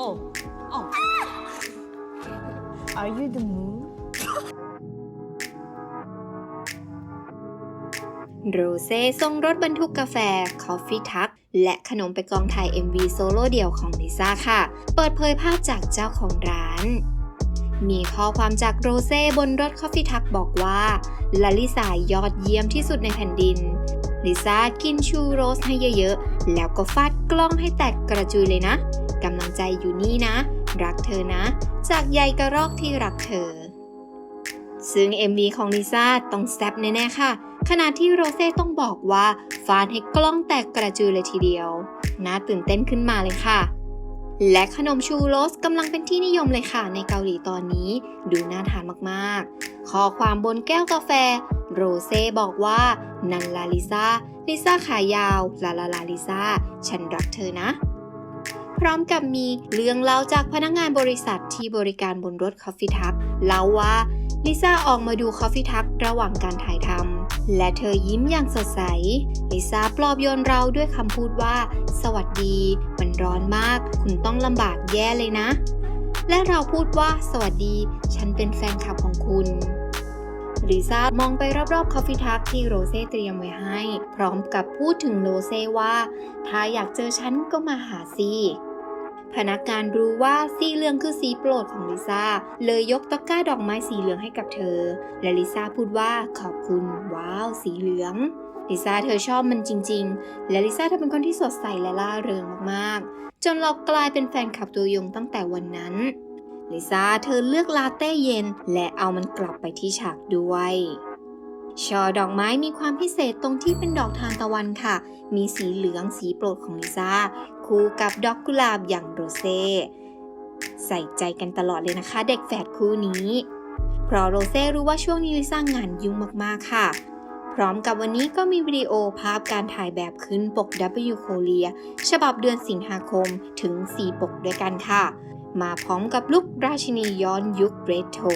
Oh, oh. Are you the moon? โรเซ่ทรงรถบรรทุกกาแฟ คอฟฟี่ทัก และขนมไปกองถ่าย MV โซโล่เดี่ยวของลิซ่าค่ะ เปิดเผยภาพจากเจ้าของร้าน มีข้อความจากโรเซ่บนรถคอฟฟี่ทักบอกว่าลาลิสายอดเยี่ยมที่สุดในแผ่นดินลิซ่ากินชูโรสให้เยอะๆ แล้วก็ฟาดกล้องให้แตกกระจุยเลยนะ กำลังใจอยู่นี่นะ รักเธอนะ จากใยกระรอกที่รักเธอ ซึ่ง MV ของลิซ่าต้องแซ่บแน่ๆค่ะ ขณะที่โรเซ่ต้องบอกว่าฟาดให้กล้องแตกกระจุยเลยทีเดียว น่าตื่นเต้นขึ้นมาเลยค่ะ และขนมชูโรสกำลังเป็นที่นิยมเลยค่ะ ในเกาหลีตอนนี้ ดูน่าทานมากๆ ข้อความบนแก้วกาแฟ โรเซ่บอกว่านันลาลิซ่าลิซ่าขายาว ลาลาลาลิซ่า ฉันรักเธอนะ พร้อมกับมีเรื่องเล่าจากพนักงานบริษัทที่บริการบนรถคอฟฟี่ทักเล่าว่าลิซ่าออกมาดูคอฟฟี่ทักระหว่างการถ่ายทำและเธอยิ้มอย่างสดใส ลิซ่าปลอบโยนเราด้วยคำพูดว่า สวัสดี มันร้อนมาก คุณต้องลำบากแย่เลยนะ และเราพูดว่าสวัสดี ฉันเป็นแฟนคลับของคุณลิซ่ามองไปรอบๆคอฟฟี่ทักที่โรเซ่เตรียมไว้ให้ พร้อมกับพูดถึงโรเซ่ว่า ถ้าอยากเจอฉันก็มาหาสิ พนักงานรู้ว่าสีเหลืองคือสีโปรดของลิซ่า เลยยกตะกร้าดอกไม้สีเหลืองให้กับเธอ และลิซ่าพูดว่าขอบคุณ ว้าว สีเหลืองลิซ่าเธอชอบมันจริง ๆ และลิซ่าเธอเป็นคนที่สดใสและล่าเริงมากๆ จนเรากลายเป็นแฟนคลับตัวยงตั้งแต่วันนั้นลิซ่าเธอเลือกลาเต้เย็น และเอามันกลับไปที่ฉากด้วย ช่อดอกไม้มีความพิเศษตรงที่เป็นดอกทานตะวันค่ะ มีสีเหลืองสีโปรดของลิซ่า คู่กับดอกกุหลาบอย่างโรเซ่ใส่ใจกันตลอดเลยนะคะ เด็กแฝดคู่นี้ เพราะโรเซ่รู้ว่าช่วงนี้ลิซ่างานยุ่งมากๆค่ะ พร้อมกับวันนี้ก็มีวิดีโอภาพการถ่ายแบบขึ้นปก W Korea ฉบับเดือนสิงหาคมถึง 4 ปกด้วยกันค่ะ มาพร้อมกับลุคราชินีย้อนยุคเรโทร